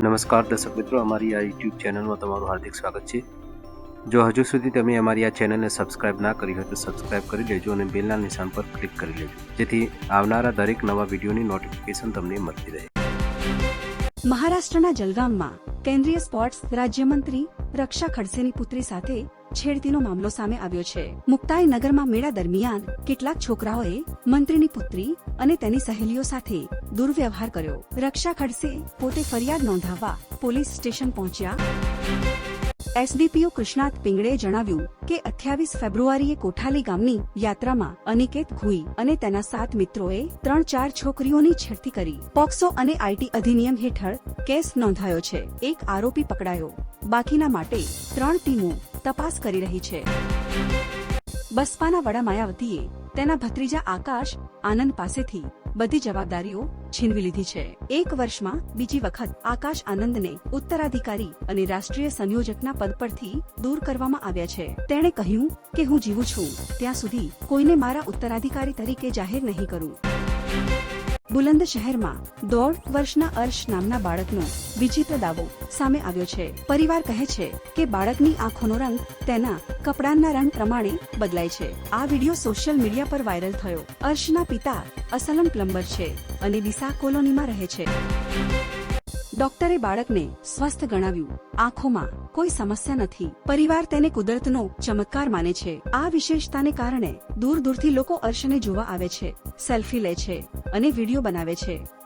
નમસ્કાર દર્શક મિત્રો, અમારી આ યુટ્યુબ ચેનલમાં તમારું હાર્દિક સ્વાગત છે. જો હજુ સુધી તમે અમારી આ ચેનલને સબસ્ક્રાઇબ ના કરી હોય તો સબસ્ક્રાઇબ કરી લેજો અને બેલના નિશાન પર ક્લિક કરી લેજો. જેથી આવનારા દરેક નવા વિડીયોની નોટિફિકેશન તમને મળતી રહે. મહારાષ્ટ્રના જલગામમાં કેન્દ્રીય સ્પોર્ટ્સ રાજ્યમંત્રી રક્ષા ખડસેની પુત્રી સાથે છેડતીનો મામલો સામે આવ્યો છે. મુક્તાઈ નગરમાં મેળા દરમિયાન કેટલાક છોકરાઓએ મંત્રીની પુત્રી અને તેની સહેલીઓ સાથે દુર્વ્યવહાર કર્યો. રક્ષા ખડસે પોતે ફરિયાદ નોંધાવવા પોલીસ સ્ટેશન પહોંચ્યા. એસડીપીઓ કૃષ્ણાથ પિંગળે જણાવ્યું કે અઠ્યાવીસ ફેબ્રુઆરીએ કોઠાલી ગામની યાત્રામાં અનિકેત ઘુઈ અને તેના સાત મિત્રોએ ત્રણ ચાર છોકરીઓની છેડતી કરી. પોક્સો અને આઈટી અધિનિયમ હેઠળ કેસ નોંધાયો છે. એક આરોપી પકડાયો. બાકીના માટે ત્રણ ટીમો તપાસ કરી રહી છે. બસપાના વડા માયાવતીએ તેના ભત્રીજા આકાશ આનંદ પાસેથી બધી જવાબદારીઓ છીનવી લીધી છે. એક વર્ષમાં બીજી વખત આકાશ આનંદને ઉત્તરાધિકારી અને રાષ્ટ્રીય સંયોજકના પદ પરથી દૂર કરવામાં આવ્યા છે. તેણે કહ્યું કે હું જીવું છું. ત્યાં સુધી કોઈને મારા ઉત્તરાધિકારી તરીકે જાહેર નહીં કરું. બુલંદ શહેરમાં દોઢ વર્ષના અર્શ નામના બાળકનો વિચિત્ર દાવો સામે આવ્યો છે. પરિવાર કહે છે કે બાળકની આંખોનો રંગ તેના કપડાના રંગ પ્રમાણે બદલાય છે. આ વિડિયો સોશિયલ મીડિયા પર વાયરલ થયો. અર્શના પિતા અસલમ પ્લમ્બર છે અને દિશા કોલોનીમાં રહે છે. ડોક્ટરે બાળકને સ્વસ્થ ગણાવ્યું. આંખોમાં કોઈ સમસ્યા નથી. પરિવાર તેને કુદરતનો ચમત્કાર માને છે. આ વિશેષતાને કારણે દૂર દૂરથી લોકો અર્શને જોવા આવે છે, સેલ્ફી લે છે અને વીડિયો બનાવે છે.